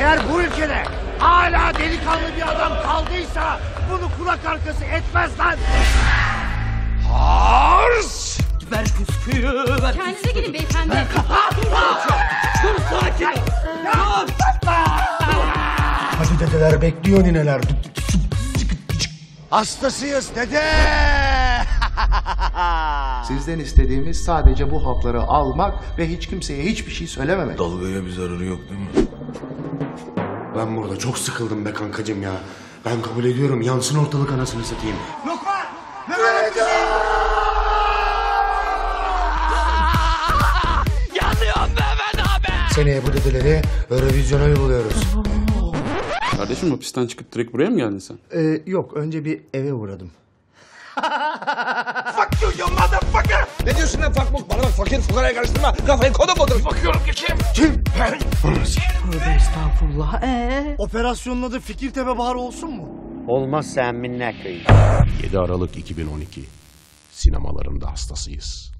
Bu ülkede hala delikanlı bir adam kaldıysa bunu kulak arkası etmez lan. Hars! Ver küsküyü ver. Kendinize gelin beyefendi. Dur sakin. Dur. Hadi dedeler bekliyor nineler. Hastasıyız dede. Sizden istediğimiz sadece bu hapları almak ve hiç kimseye hiçbir şey söylememek. Dalgaya bir zararı yok değil mi? Ben burada çok sıkıldım be kankacım ya. Ben kabul ediyorum yansın ortalık anasını satayım. Lokman! Mehmet Yanıyorum Mehmet abi. Seneye bu dedeleri Eurovizyona yolluyoruz. Kardeşim hapisten çıkıp direkt buraya mı geldin sen? Ee, yok önce bir eve uğradım. Fuck you you motherfucker! Ne diyorsun lan fakmuk? Fakir fukaraya karıştırma. Kafayı koda kodur. Bakıyorum ki kim? Kim? Ben. Tövbe estağfurullah. Ee? Operasyonun adı Fikirtepe Baharı olsun mu? Olmazsa minnet koyayım. 7 Aralık 2012 sinemalarında hastasıyız.